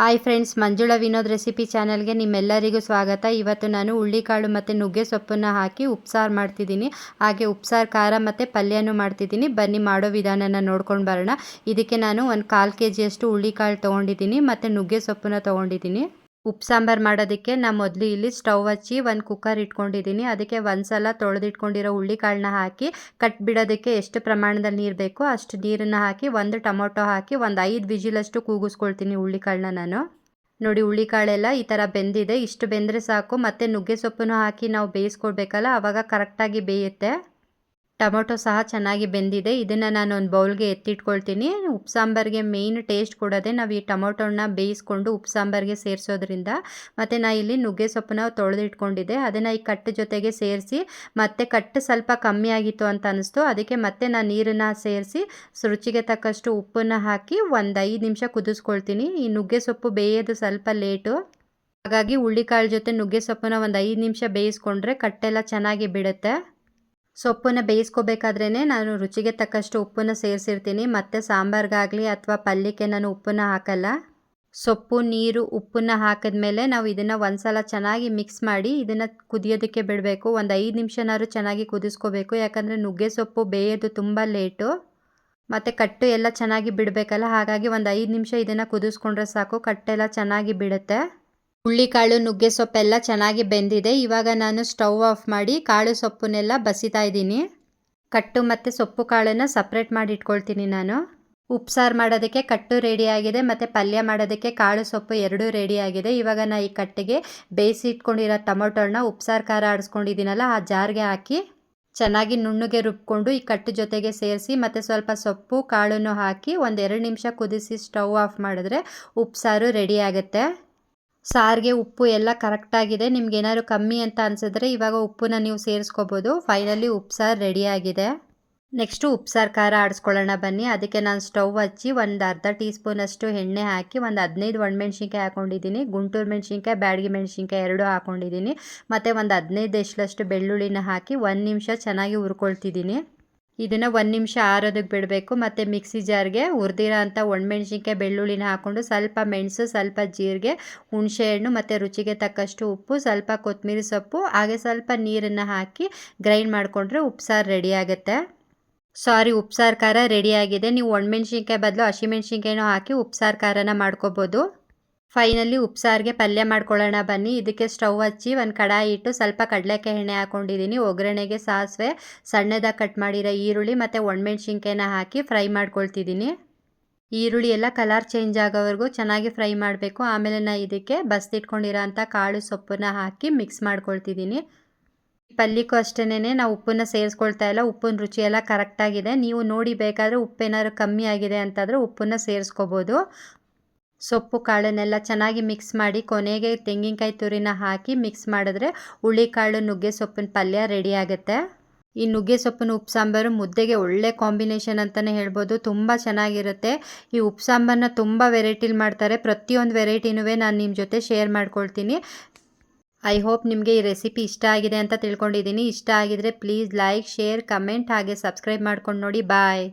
Hi friends Manjula Vinod recipe ಚಾನಲ್ಗೆ ನಿಮ್ಮೆಲ್ಲರಿಗೂ ಸ್ವಾಗತ. ಇವತ್ತು ನಾನು ಹುಳ್ಳಿಕಾಳು ಮತ್ತು ನುಗ್ಗೆ ಸೊಪ್ಪನ್ನು ಹಾಕಿ ಉಪ್ಸಾರು ಮಾಡ್ತಿದ್ದೀನಿ. ಹಾಗೆ ಉಪ್ಸಾರು, ಖಾರ ಮತ್ತು ಪಲ್ಯನೂ ಮಾಡ್ತಿದ್ದೀನಿ. ಬನ್ನಿ ಮಾಡೋ ವಿಧಾನನ ನೋಡ್ಕೊಂಡು ಬರೋಣ. ಇದಕ್ಕೆ ನಾನು ಒಂದು ಕಾಲು ಕೆ ಜಿಯಷ್ಟು ಹುಳ್ಳಿಕಾಳು ತೊಗೊಂಡಿದ್ದೀನಿ ಮತ್ತು ನುಗ್ಗೆ ಸೊಪ್ಪನ್ನ ತೊಗೊಂಡಿದ್ದೀನಿ. ಉಪ್ಪು ಸಾಂಬಾರು ಮಾಡೋದಕ್ಕೆ ನಾನು ಮೊದಲು ಇಲ್ಲಿ ಸ್ಟವ್ ಹಚ್ಚಿ ಒಂದು ಕುಕ್ಕರ್ ಇಟ್ಕೊಂಡಿದ್ದೀನಿ ಅದಕ್ಕೆ ಒಂದು ಸಲ ತೊಳೆದಿಟ್ಕೊಂಡಿರೋ ಹುಳ್ಳಿಕಾಳನ್ನ ಹಾಕಿ ಕಟ್ ಬಿಡೋದಕ್ಕೆ ಎಷ್ಟು ಪ್ರಮಾಣದಲ್ಲಿ ನೀರು ಬೇಕೋ ಅಷ್ಟು ನೀರನ್ನು ಹಾಕಿ ಒಂದು ಟೊಮೊಟೊ ಹಾಕಿ ಒಂದು ಐದು ವಿಜಿಲಷ್ಟು ಕೂಗಿಸ್ಕೊಳ್ತೀನಿ ಹುಳ್ಳಿಕಾಳನ್ನ ನಾನು. ನೋಡಿ ಹುಳ್ಳಿಕಾಳೆಲ್ಲ ಈ ಥರ ಬೆಂದಿದೆ. ಇಷ್ಟು ಬೆಂದರೆ ಸಾಕು. ಮತ್ತು ನುಗ್ಗೆ ಸೊಪ್ಪನ್ನು ಹಾಕಿ ನಾವು ಬೇಯಿಸ್ಕೊಡ್ಬೇಕಲ್ಲ ಆವಾಗ ಕರೆಕ್ಟಾಗಿ ಬೇಯುತ್ತೆ. ಟೊಮೊಟೊ ಸಹ ಚೆನ್ನಾಗಿ ಬೆಂದಿದೆ. ಇದನ್ನು ನಾನು ಒಂದು ಬೌಲ್ಗೆ ಎತ್ತಿಟ್ಕೊಳ್ತೀನಿ. ಉಪ್ಪು ಸಾಂಬಾರಿಗೆ ಮೇಯ್ನ್ ಟೇಸ್ಟ್ ಕೊಡೋದೇ ನಾವು ಈ ಟೊಮೊಟೊನ ಬೇಯಿಸ್ಕೊಂಡು ಉಪ್ಪು ಸಾಂಬಾರಿಗೆ ಸೇರಿಸೋದ್ರಿಂದ. ಮತ್ತು ನಾ ಇಲ್ಲಿ ನುಗ್ಗೆ ಸೊಪ್ಪನ್ನ ತೊಳೆದಿಟ್ಕೊಂಡಿದ್ದೆ. ಅದನ್ನು ಈ ಕಟ್ಟು ಜೊತೆಗೆ ಸೇರಿಸಿ, ಮತ್ತೆ ಕಟ್ಟು ಸ್ವಲ್ಪ ಕಮ್ಮಿ ಆಗಿತ್ತು ಅಂತ ಅನಿಸ್ತು. ಅದಕ್ಕೆ ಮತ್ತೆ ನಾನು ನೀರನ್ನು ಸೇರಿಸಿ, ರುಚಿಗೆ ತಕ್ಕಷ್ಟು ಉಪ್ಪನ್ನು ಹಾಕಿ ಒಂದು ಐದು ನಿಮಿಷ ಕುದಿಸ್ಕೊಳ್ತೀನಿ. ಈ ನುಗ್ಗೆ ಸೊಪ್ಪು ಬೇಯೋದು ಸ್ವಲ್ಪ ಲೇಟು. ಹಾಗಾಗಿ ಹುಳ್ಳಿಕಾಳು ಜೊತೆ ನುಗ್ಗೆ ಸೊಪ್ಪನ್ನ ಒಂದು ಐದು ನಿಮಿಷ ಬೇಯಿಸ್ಕೊಂಡ್ರೆ ಕಟ್ಟೆಲ್ಲ ಚೆನ್ನಾಗಿ ಬಿಡುತ್ತೆ. ಸೊಪ್ಪನ್ನು ಬೇಯಿಸ್ಕೋಬೇಕಾದ್ರೇ ನಾನು ರುಚಿಗೆ ತಕ್ಕಷ್ಟು ಉಪ್ಪನ್ನು ಸೇರಿಸಿರ್ತೀನಿ. ಮತ್ತು ಸಾಂಬಾರ್ಗಾಗಲಿ ಅಥವಾ ಪಲ್ಯಕ್ಕೆ ನಾನು ಉಪ್ಪನ್ನು ಹಾಕಲ್ಲ. ಸೊಪ್ಪು, ನೀರು, ಉಪ್ಪನ್ನು ಹಾಕಿದ್ಮೇಲೆ ನಾವು ಇದನ್ನು ಒಂದು ಸಲ ಚೆನ್ನಾಗಿ ಮಿಕ್ಸ್ ಮಾಡಿ ಇದನ್ನು ಕುದಿಯೋದಕ್ಕೆ ಬಿಡಬೇಕು. ಒಂದು ಐದು ನಿಮಿಷನಾದ್ರು ಚೆನ್ನಾಗಿ ಕುದಿಸ್ಕೋಬೇಕು. ಯಾಕಂದರೆ ನುಗ್ಗೆ ಸೊಪ್ಪು ಬೇಯೋದು ತುಂಬ ಲೇಟು. ಮತ್ತು ಕಟ್ಟು ಎಲ್ಲ ಚೆನ್ನಾಗಿ ಬಿಡಬೇಕಲ್ಲ. ಹಾಗಾಗಿ ಒಂದು ಐದು ನಿಮಿಷ ಇದನ್ನು ಕುದಿಸ್ಕೊಂಡ್ರೆ ಸಾಕು. ಕಟ್ಟೆಲ್ಲ ಚೆನ್ನಾಗಿ ಬಿಡುತ್ತೆ. ಹುಳ್ಳಿಕಾಳು ನುಗ್ಗೆ ಸೊಪ್ಪೆಲ್ಲ ಚೆನ್ನಾಗಿ ಬೆಂದಿದೆ. ಇವಾಗ ನಾನು ಸ್ಟವ್ ಆಫ್ ಮಾಡಿ ಕಾಳು ಸೊಪ್ಪನ್ನೆಲ್ಲ ಬಸಿತಾ ಇದ್ದೀನಿ. ಕಟ್ಟು ಮತ್ತು ಸೊಪ್ಪು ಕಾಳನ್ನು ಸಪ್ರೇಟ್ ಮಾಡಿ ಇಟ್ಕೊಳ್ತೀನಿ ನಾನು. ಉಪ್ಸಾರು ಮಾಡೋದಕ್ಕೆ ಕಟ್ಟು ರೆಡಿಯಾಗಿದೆ ಮತ್ತು ಪಲ್ಯ ಮಾಡೋದಕ್ಕೆ ಕಾಳು ಸೊಪ್ಪು ಎರಡೂ ರೆಡಿಯಾಗಿದೆ ಇವಾಗ ನಾನು ಈ ಕಟ್ಟಿಗೆ ಬೇಯಿಸಿ ಇಟ್ಕೊಂಡಿರೋ ಟೊಮೊಟೊನ ಉಪ್ಸಾರು ಖಾರ ಆಡಿಸ್ಕೊಂಡಿದ್ದೀನಲ್ಲ, ಆ ಜಾರ್ಗೆ ಹಾಕಿ ಚೆನ್ನಾಗಿ ನುಣ್ಣಗೆ ರುಬ್ಕೊಂಡು ಈ ಕಟ್ಟು ಜೊತೆಗೆ ಸೇರಿಸಿ ಮತ್ತು ಸ್ವಲ್ಪ ಸೊಪ್ಪು ಕಾಳನ್ನು ಹಾಕಿ ಒಂದೆರಡು ನಿಮಿಷ ಕುದಿಸಿ ಸ್ಟವ್ ಆಫ್ ಮಾಡಿದ್ರೆ ಉಪ್ಸಾರು ರೆಡಿ ಆಗುತ್ತೆ. ಸಾರಿಗೆ ಉಪ್ಪು ಎಲ್ಲ ಕರೆಕ್ಟಾಗಿದೆ ನಿಮ್ಗೆ ಏನಾದ್ರು ಕಮ್ಮಿ ಅಂತ ಅನಿಸಿದ್ರೆ ಇವಾಗ ಉಪ್ಪನ್ನ ನೀವು ಸೇರಿಸ್ಕೋಬೋದು. ಫೈನಲಿ ಉಪ್ಸಾರು ಸಾರು ರೆಡಿಯಾಗಿದೆ ನೆಕ್ಸ್ಟು ಉಪ್ಸಾರು ಖಾರ ಆಡಿಸ್ಕೊಳ್ಳೋಣ ಬನ್ನಿ. ಅದಕ್ಕೆ ನಾನು ಸ್ಟವ್ ಹಚ್ಚಿ ಒಂದು ಅರ್ಧ ಟೀ ಸ್ಪೂನಷ್ಟು ಎಣ್ಣೆ ಹಾಕಿ ಒಂದು ಹದಿನೈದು ಒಣಮೆಣ್ಸಿನ್ಕಾಯಿ ಹಾಕೊಂಡಿದ್ದೀನಿ. ಗುಂಟೂರು ಮೆಣಸಿನ್ಕಾಯಿ, ಬ್ಯಾಡಗಿ ಮೆಣಸಿನ್ಕಾಯಿ ಎರಡೂ ಹಾಕೊಂಡಿದ್ದೀನಿ. ಮತ್ತು ಒಂದು ಹದಿನೈದು ಎಷ್ಟಲಷ್ಟು ಬೆಳ್ಳುಳ್ಳಿನ ಹಾಕಿ ಒಂದು ನಿಮಿಷ ಚೆನ್ನಾಗಿ ಹುರ್ಕೊಳ್ತಿದ್ದೀನಿ. ಇದನ್ನು ಒಂದು ನಿಮಿಷ ಆರೋದಕ್ಕೆ ಬಿಡಬೇಕು. ಮತ್ತು ಮಿಕ್ಸಿ ಜಾರ್ಗೆ ಹುರಿದಿರೋ ಅಂಥ ಒಣಮೆಣ್ಸಿನ್ಕಾಯಿ ಬೆಳ್ಳುಳ್ಳಿನ ಹಾಕ್ಕೊಂಡು ಸ್ವಲ್ಪ ಮೆಣಸು, ಸ್ವಲ್ಪ ಜೀರಿಗೆ ಹುಣಸೆಹಣ್ಣು ಮತ್ತು ರುಚಿಗೆ ತಕ್ಕಷ್ಟು ಉಪ್ಪು, ಸ್ವಲ್ಪ ಕೊತ್ತಂಬರಿ ಸೊಪ್ಪು, ಹಾಗೆ ಸ್ವಲ್ಪ ನೀರನ್ನು ಹಾಕಿ ಗ್ರೈಂಡ್ ಮಾಡಿಕೊಂಡ್ರೆ ಉಪ್ಸಾರು ರೆಡಿ ಆಗುತ್ತೆ. ಸಾರಿ, ಉಪ್ಸಾರು ಖಾರ ರೆಡಿಯಾಗಿದೆ ನೀವು ಒಣಮೆಣ್ಸಿನ್ಕಾಯಿ ಬದಲು ಹಸಿಮೆಣ್ಸಿನ್ಕಾಯಿನೂ ಹಾಕಿ ಉಪ್ಸಾರು ಖಾರನ ಮಾಡ್ಕೋಬೋದು. ಫೈನಲಿ ಉಪ್ಸಾರಿಗೆ ಪಲ್ಯ ಮಾಡ್ಕೊಳ್ಳೋಣ ಬನ್ನಿ. ಇದಕ್ಕೆ ಸ್ಟವ್ ಹಚ್ಚಿ ಒಂದು ಕಡಾಯಿ ಇಟ್ಟು ಸ್ವಲ್ಪ ಕಡಲೆಕಾಯಿ ಎಣ್ಣೆ ಹಾಕ್ಕೊಂಡಿದ್ದೀನಿ ಒಗ್ಗರಣೆಗೆ ಸಾಸಿವೆ, ಸಣ್ಣದಾಗಿ ಕಟ್ ಮಾಡಿರೋ ಈರುಳ್ಳಿ ಮತ್ತು ಒಣಮೆಣ್ಸಿನ್ಕಾಯಿನ ಹಾಕಿ ಫ್ರೈ ಮಾಡ್ಕೊಳ್ತಿದ್ದೀನಿ. ಈರುಳ್ಳಿ ಎಲ್ಲ ಕಲರ್ ಚೇಂಜ್ ಆಗೋವರೆಗೂ ಚೆನ್ನಾಗಿ ಫ್ರೈ ಮಾಡಬೇಕು. ಆಮೇಲೆ ನಾನು ಇದಕ್ಕೆ ಬಸ್ದಿಟ್ಕೊಂಡಿರೋ ಅಂಥ ಕಾಳು ಸೊಪ್ಪನ್ನ ಹಾಕಿ ಮಿಕ್ಸ್ ಮಾಡ್ಕೊಳ್ತಿದ್ದೀನಿ. ಪಲ್ಯಕ್ಕೂ ಅಷ್ಟೇ ನಾವು ಉಪ್ಪನ್ನು ಸೇರಿಸ್ಕೊಳ್ತಾ ಇಲ್ಲ. ಉಪ್ಪಿನ ರುಚಿ ಎಲ್ಲ ಕರೆಕ್ಟಾಗಿದೆ. ನೀವು ನೋಡಿ ಬೇಕಾದರೆ ಉಪ್ಪೇನಾದ್ರು ಕಮ್ಮಿ ಆಗಿದೆ ಅಂತಾದರೆ ಉಪ್ಪನ್ನು ಸೇರಿಸ್ಕೋಬೋದು. ಸೊಪ್ಪು, ಕಾಳನ್ನೆಲ್ಲ ಚೆನ್ನಾಗಿ ಮಿಕ್ಸ್ ಮಾಡಿ ಕೊನೆಗೆ ತೆಂಗಿನಕಾಯಿ ತುರಿನ ಹಾಕಿ ಮಿಕ್ಸ್ ಮಾಡಿದ್ರೆ ಹುಳಿಕಾಳು, ನುಗ್ಗೆ ಸೊಪ್ಪಿನ ಪಲ್ಯ ರೆಡಿ ಆಗುತ್ತೆ. ಈ ನುಗ್ಗೆ ಸೊಪ್ಪಿನ ಉಪ್ಪು, ಸಾಂಬಾರು ಮುದ್ದೆಗೆ ಒಳ್ಳೆ ಕಾಂಬಿನೇಷನ್ ಅಂತಲೇ ಹೇಳ್ಬೋದು. ತುಂಬ ಚೆನ್ನಾಗಿರುತ್ತೆ. ಈ ಉಪ್ಪು, ಸಾಂಬಾರನ್ನ ತುಂಬ ವೆರೈಟಿಲಿ ಮಾಡ್ತಾರೆ. ಪ್ರತಿಯೊಂದು ವೆರೈಟಿನೂ ನಾನು ನಿಮ್ಮ ಜೊತೆ ಶೇರ್ ಮಾಡ್ಕೊಳ್ತೀನಿ. ಐ ಹೋಪ್ ನಿಮಗೆ ಈ ರೆಸಿಪಿ ಇಷ್ಟ ಆಗಿದೆ ಅಂತ ತಿಳ್ಕೊಂಡಿದ್ದೀನಿ. ಇಷ್ಟ ಆಗಿದರೆ ಪ್ಲೀಸ್ ಲೈಕ್, ಶೇರ್, ಕಮೆಂಟ್ ಹಾಗೆ ಸಬ್ಸ್ಕ್ರೈಬ್ ಮಾಡ್ಕೊಂಡು ನೋಡಿ. ಬಾಯ್.